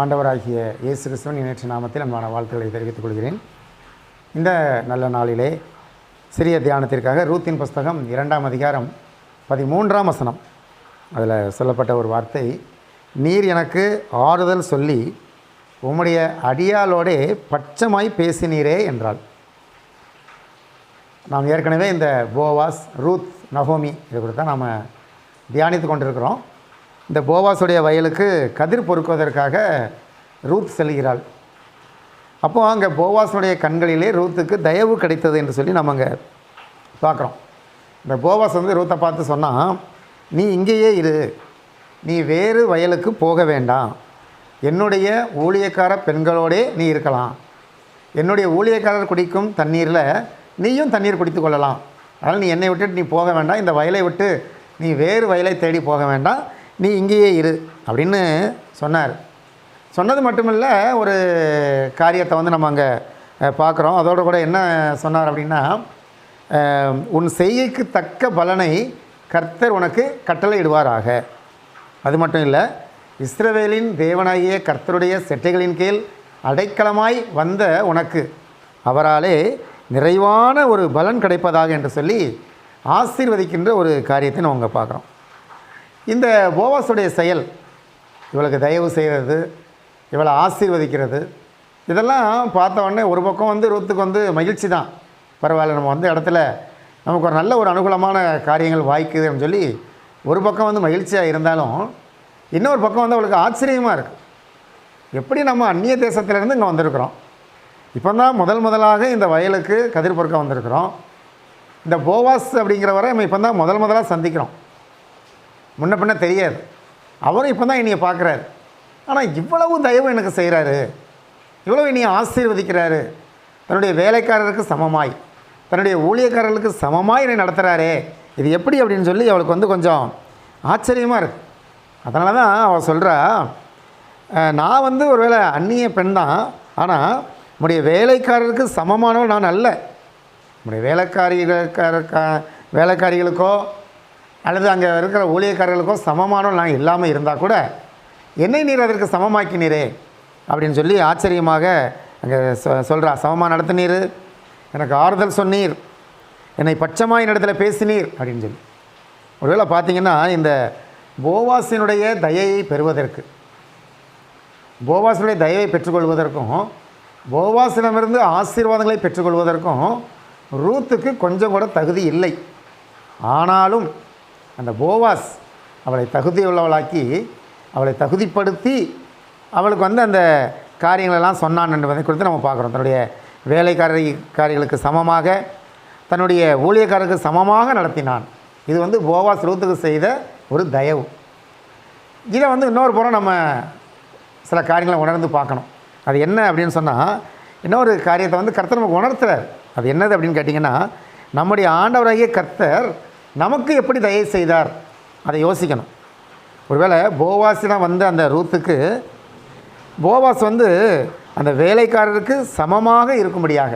ஆண்டவராகிய இயேசு கிறிஸ்துவன் நேற்று நாமத்தில் அன்பான வாழ்த்துக்களை தெரிவித்துக் கொள்கிறேன். இந்த நல்ல நாளிலே சிறிய தியானத்திற்காக ரூத்தின் புஸ்தகம் இரண்டாம் அதிகாரம் பதிமூன்றாம் வசனம். அதில் சொல்லப்பட்ட ஒரு வார்த்தை நீர் எனக்கு ஆறுதல் சொல்லி உம்முடைய அடியாளோடே பட்சமாய் பேசினீரே என்றாள். நாம் ஏற்கனவே இந்த போவாஸ் ரூத் நகோமி இது கூட தான் நாம் தியானித்து கொண்டிருக்கிறோம். இந்த போவாஸுடைய வயலுக்கு கதிர் பொறுக்குவதற்காக ரூத் செல்கிறாள். அப்போது அங்கே போவாஸுடைய கண்களிலே ரூத்துக்கு தயவு கிடைத்தது என்று சொல்லி நம்ம அங்கே பார்க்குறோம். இந்த போவாஸ் வந்து ரூத்தை பார்த்து சொன்னால் நீ இங்கேயே இரு. நீ வேறு வயலுக்கு போக வேண்டாம். என்னுடைய ஊழியக்கார பெண்களோடே நீ இருக்கலாம். என்னுடைய ஊழியக்காரர் குடிக்கும் தண்ணீரில் நீயும் தண்ணீர் குடித்து கொள்ளலாம். அதனால் நீ என்னை விட்டுட்டு நீ போக வேண்டாம். இந்த வயலை விட்டு நீ வேறு வயலை தேடி போக வேண்டாம். நீ இங்கேயே இரு அப்படின்னு சொன்னார். சொன்னது மட்டுமில்ல ஒரு காரியத்தை வந்து நம்ம அங்கே பார்க்குறோம். அதோடு கூட என்ன சொன்னார் அப்படின்னா உன் செய்கைக்கு தக்க பலனை கர்த்தர் உனக்கு கட்டளையிடுவாராக. அது மட்டும் இல்லை இஸ்ரவேலின் தேவனாகிய கர்த்தருடைய செட்டைகளின் கீழ் அடைக்கலமாய் வந்த உனக்கு அவராலே நிறைவான ஒரு பலன் கிடைப்பதாக என்று சொல்லி ஆசீர்வதிக்கின்ற ஒரு காரியத்தை நம்ம அங்கே பார்க்குறோம். இந்த போவாஸுடைய செயல் இவளுக்கு தயவு செய்கிறது இவளை ஆசீர்வதிக்கிறது இதெல்லாம் பார்த்த உடனே ஒரு பக்கம் வந்து ரூத்துக்கு வந்து மகிழ்ச்சி தான். பரவாயில்ல நம்ம வந்த இடத்துல நமக்கு ஒரு நல்ல ஒரு அனுகூலமான காரியங்கள் வாய்க்குதுன்னு சொல்லி ஒரு பக்கம் வந்து மகிழ்ச்சியாக இருந்தாலும் இன்னொரு பக்கம் வந்து அவளுக்கு ஆச்சரியமாக இருக்குது எப்படி நம்ம அந்நிய தேசத்திலேருந்து இங்கே வந்திருக்கிறோம்? இப்போ தான் முதல் முதலாக இந்த வயலுக்கு கதிர் பொறுக்க வந்திருக்கிறோம். இந்த போவாஸ் அப்படிங்கிறவரை நம்ம இப்போ தான் முதல் முதலாக சந்திக்கிறோம். முன்ன பின்ன தெரியாது. அவரும் இப்போ தான் என்னையை பார்க்குறாரு ஆனால் இவ்வளவு தயவு எனக்கு செய்கிறாரு இவ்வளவு என்னையை ஆசீர்வதிக்கிறாரு. தன்னுடைய வேலைக்காரருக்கு சமமாய் தன்னுடைய ஊழியக்காரர்களுக்கு சமமாய் என்னை நடத்துகிறாரே இது எப்படி அப்படின்னு சொல்லி அவளுக்கு வந்து கொஞ்சம் ஆச்சரியமாக இருக்குது அதனால தான் அவள் சொல்கிறா நான் வந்து ஒருவேளை அந்நிய பெண் தான். ஆனால் நம்முடைய வேலைக்காரருக்கு சமமானவள் நான் அல்ல. நம்முடைய வேலைக்காரிகளுக்கா வேலைக்காரிகளுக்கோ அல்லது அங்கே இருக்கிற ஊழியக்காரர்களுக்கும் சமமானவள் நான் இல்லாமல் இருந்தால் கூட என்னை நீர் அதற்கு சமமாக்கினீரே அப்படின்னு சொல்லி ஆச்சரியமாக அங்கே சொ சொல்கிறா சமமாக நடத்தினீர்? எனக்கு ஆறுதல் சொன்னீர். என்னை பட்சமாய் இடத்துல பேசினீர் அப்படின்னு சொல்லி. ஒருவேளை பார்த்தீங்கன்னா இந்த போவாசினுடைய தயையை பெறுவதற்கு போவாசினுடைய தயவை பெற்றுக்கொள்வதற்கும் போவாசிடமிருந்து ஆசீர்வாதங்களை பெற்றுக்கொள்வதற்கும் ரூத்துக்கு கொஞ்சம் கூட தகுதி இல்லை. ஆனாலும் அந்த போவாஸ் அவளை தகுதியுள்ளவளாக்கி அவளை தகுதிப்படுத்தி அவளுக்கு வந்து அந்த காரியங்களெல்லாம் சொன்னான் என்பதை குறித்து நம்ம பார்க்குறோம். தன்னுடைய வேலைக்காரி காரிகளுக்கு சமமாக தன்னுடைய ஊழியக்காரருக்கு சமமாக நடத்தினான். இது வந்து போவாஸ் ரூத்துக்கு செய்த ஒரு தயவு. இதை வந்து இன்னொரு புறம் நம்ம சில காரியங்களை உணர்ந்து பார்க்கணும். அது என்ன அப்படின்னு சொன்னால் இன்னொரு காரியத்தை வந்து கர்த்தர் நமக்கு உணர்த்துறார். அது என்னது அப்படின்னு கேட்டிங்கன்னா நம்முடைய ஆண்டவராகிய கர்த்தர் நமக்கு எப்படி தயவு செய்தார்? அதை யோசிக்கணும். ஒருவேளை போவாசிடம் வந்த அந்த ரூத்துக்கு போவாஸ் வந்து அந்த வேலைக்காரருக்கு சமமாக இருக்கும்படியாக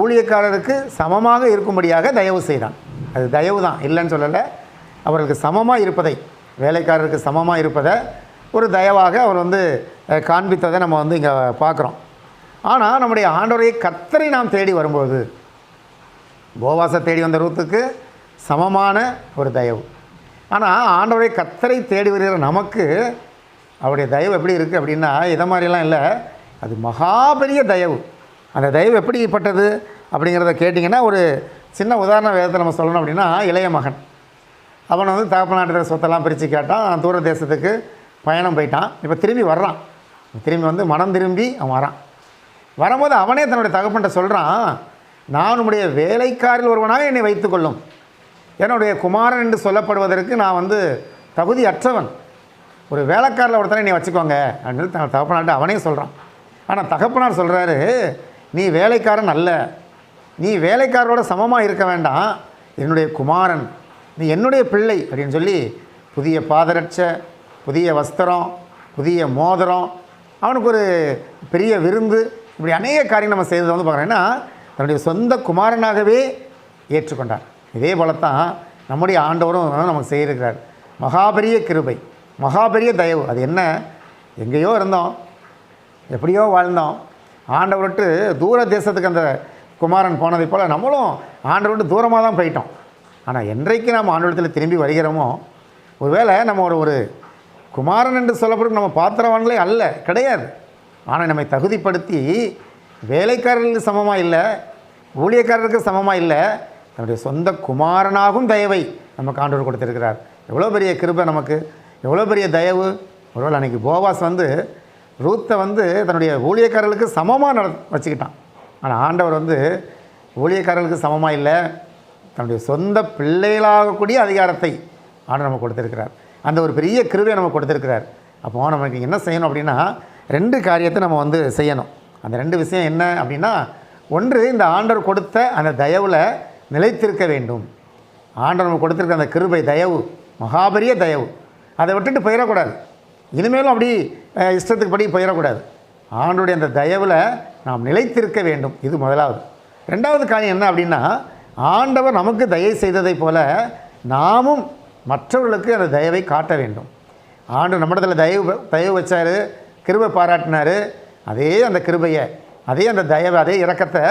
ஊழியக்காரருக்கு சமமாக இருக்கும்படியாக தயவு செய்தான். அது தயவு தான் இல்லைன்னு சொல்லலை. அவர்களுக்கு சமமாக இருப்பதை வேலைக்காரருக்கு சமமாக இருப்பதை ஒரு தயவாக அவர் வந்து காண்பித்ததை நம்ம வந்து இங்கே பார்க்குறோம். ஆனால் நம்முடைய ஆண்டோரையை கத்தரை நாம் தேடி வரும்போது போவாசை தேடி வந்த ரூத்துக்கு சமமான ஒரு தயவு. ஆனால் ஆண்டவரை கத்தரை தேடி வருகிற நமக்கு அவருடைய தயவு எப்படி இருக்குது அப்படின்னா இதை மாதிரிலாம் இல்லை. அது மகா பெரிய தயவு. அந்த தயவு எப்படிப்பட்டது அப்படிங்கிறத கேட்டிங்கன்னா ஒரு சின்ன உதாரண வேதத்தை நம்ம சொல்லணும் அப்படின்னா இளைய மகன். அவன் வந்து தகப்பநாட்டுற சொத்தெல்லாம் பிரித்து கேட்டான். தூர தேசத்துக்கு பயணம் போயிட்டான். இப்போ திரும்பி வர்றான். திரும்பி வந்து மனம் திரும்பி அவன் வரான். வரும்போது அவனே தன்னுடைய தகப்பன்ட்ட சொல்கிறான் நான் உன்னுடைய வேலைக்காரில் ஒருவனாக என்னை வைத்துக்கொள்ளும். என்னுடைய குமாரன் என்று சொல்லப்படுவதற்கு நான் வந்து தகுதி அற்றவன் ஒரு வேலைக்காரில் ஒருத்தனை நீ வச்சுக்கோங்க. அப்படின்னு சொல்லி தன் தகப்பனார்ட்ட அவனே சொல்கிறான் ஆனால் தகப்பனார் சொல்கிறாரு நீ வேலைக்காரன் அல்ல. நீ வேலைக்காரரோட சமமாக இருக்க வேண்டாம். என்னுடைய குமாரன் நீ என்னுடைய பிள்ளை. அப்படின்னு சொல்லி புதிய பாதரட்சை புதிய வஸ்திரம் புதிய மோதிரம் அவனுக்கு ஒரு பெரிய விருந்து. இப்படி அநேக காரியம் நம்ம செய்ததை வந்து பார்க்குறோம். ஏன்னா தன்னுடைய சொந்த குமாரனாகவே ஏற்றுக்கொண்டார். இதே போல தான் நம்முடைய ஆண்டவரும் நமக்கு செய்திருக்கிறார். மகாபெரிய கிருபை மகாபெரிய தயவு. அது என்ன? எங்கேயோ இருந்தோம். எப்படியோ வாழ்ந்தோம். ஆண்டவர்கிட்ட தூர தேசத்துக்கு அந்த குமாரன் போனதை போல் நம்மளும் ஆண்டவர்கிட்ட தூரமாக தான் போயிட்டோம். ஆனால் என்றைக்கு நாம் ஆண்டவரத்தில் திரும்பி வருகிறோமோ ஒருவேளை நம்ம ஒரு ஒரு குமாரன் என்று சொல்லப்படும் நம்ம பாத்திரவான்களே அல்ல கிடையாது. ஆனால் நம்மை தகுதிப்படுத்தி வேலைக்காரர்களுக்கு சமமாக இல்லை ஊழியக்காரருக்கு சமமாக இல்லை தன்னுடைய சொந்த குமாரனாகும் தயவை நமக்கு ஆண்டவர் கொடுத்திருக்கிறார். எவ்வளோ பெரிய கிருபை நமக்கு எவ்வளோ பெரிய தயவு. ஒருவேளை அன்றைக்கி போவாஸ் வந்து ரூத்தை வந்து தன்னுடைய ஊழியக்காரர்களுக்கு சமமாக நட வச்சுக்கிட்டான். ஆனால் ஆண்டவர் வந்து ஊழியக்காரர்களுக்கு சமமாக இல்லை. தன்னுடைய சொந்த பிள்ளைகளாகக்கூடிய அதிகாரத்தை ஆண்டவர் நமக்கு கொடுத்திருக்கிறார். அந்த ஒரு பெரிய கிருவை நமக்கு கொடுத்துருக்கிறார். அப்போ நமக்கு என்ன செய்யணும் அப்படின்னா ரெண்டு காரியத்தை நம்ம வந்து செய்யணும். அந்த ரெண்டு விஷயம் என்ன அப்படின்னா ஒன்று இந்த ஆண்டவர் கொடுத்த அந்த தயவில் நிலைத்திருக்க வேண்டும். ஆண்டவர் நமக்கு கொடுத்திருக்க அந்த கிருபை தயவு மகாபெரிய தயவு அதை விட்டுட்டு போயிடக்கூடாது. இனிமேலும் அப்படி இஷ்டத்துக்கு படி போயிடக்கூடாது. ஆண்டுடைய அந்த தயவில் நாம் நிலைத்திருக்க வேண்டும். இது முதலாவது. ரெண்டாவது காரியம் என்ன அப்படின்னா ஆண்டவர் நமக்கு தயவு செய்ததைப் போல நாமும் மற்றவர்களுக்கு அந்த தயவை காட்ட வேண்டும். ஆண்டு நம்மிடத்தில் தயவு தயவு வச்சார் கிருபை பாராட்டினார் அதே அந்த கிருபையை அதே அந்த தயவை அதே இறக்கத்தை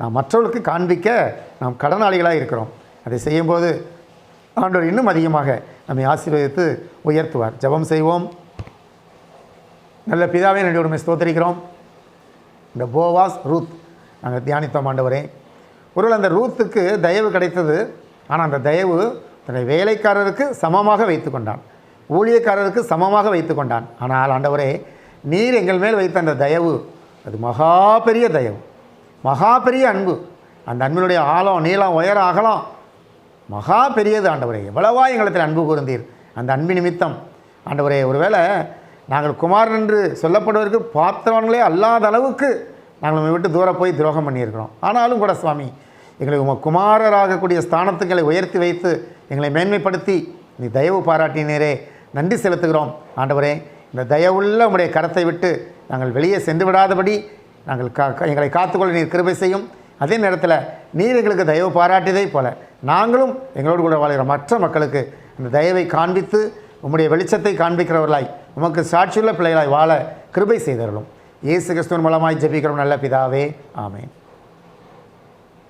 நாம் மற்றவர்களுக்கு காண்பிக்க நாம் கடனாளிகளாக இருக்கிறோம். அதை செய்யும்போது ஆண்டவர் இன்னும் அதிகமாக நம்மை ஆசீர்வதித்து உயர்த்துவார். ஜெபம் செய்வோம். நல்ல பிதாவே நன்றி. உண்மை ஸ்தோத்தரிக்கிறோம். இந்த போவாஸ் ரூத். நாங்கள் தியானித்தோம் ஆண்டவரே. ஒருவேளை அந்த ரூத்துக்கு தயவு கிடைத்தது. ஆனால் அந்த தயவு தன்னை வேலைக்காரருக்கு சமமாக வைத்து கொண்டான். ஊழியக்காரருக்கு சமமாக வைத்து கொண்டான். ஆனால் ஆண்டவரே நீர் எங்கள் மேல் வைத்த அந்த தயவு அது மகா பெரிய தயவு. மகா பெரிய அன்பு. அந்த அன்பினுடைய ஆழம் நீளம் உயர அகலம். மகா பெரியது ஆண்டவரே. எவ்வளவா எங்களிடத்தில் அன்பு கூர்ந்தீர். அந்த அன்பு நிமித்தம். ஆண்டவரே ஒருவேளை நாங்கள் குமாரன் என்று சொல்லப்படுவதற்கு பார்த்தவங்களே அல்லாத அளவுக்கு நாங்கள் உம்மை விட்டு தூரம் போய் துரோகம் பண்ணியிருக்கிறோம். ஆனாலும் கூட சுவாமி எங்களை உங்கள் குமாரராகக்கூடிய ஸ்தானத்துக்களை உயர்த்தி வைத்து எங்களை மேன்மைப்படுத்தி நீ தயவு பாராட்டினீரே. நன்றி செலுத்துகிறோம். ஆண்டவரே இந்த தயவுள்ள உம்முடைய கரத்தை விட்டு நாங்கள் வெளியே சென்று விடாதபடி நாங்கள் கா எங்களை காத்துக்கொள்ள நீர் கிருபை செய்யும். அதே நேரத்தில் நீர் எங்களுக்கு தயவு பாராட்டியதை போல நாங்களும் எங்களோடு கூட வாழ்கிற மற்ற மக்களுக்கு அந்த தயவை காண்பித்து உம்முடைய வெளிச்சத்தை காண்பிக்கிறவர்களாய் உமக்கு சாட்சியுள்ள பிள்ளைகளாய் வாழ கிருபை செய்தவர்களும் இயேசு கிறிஸ்துவின் மூலமாய் ஜெபிக்கிறோம் நல்ல பிதாவே. ஆமேன்.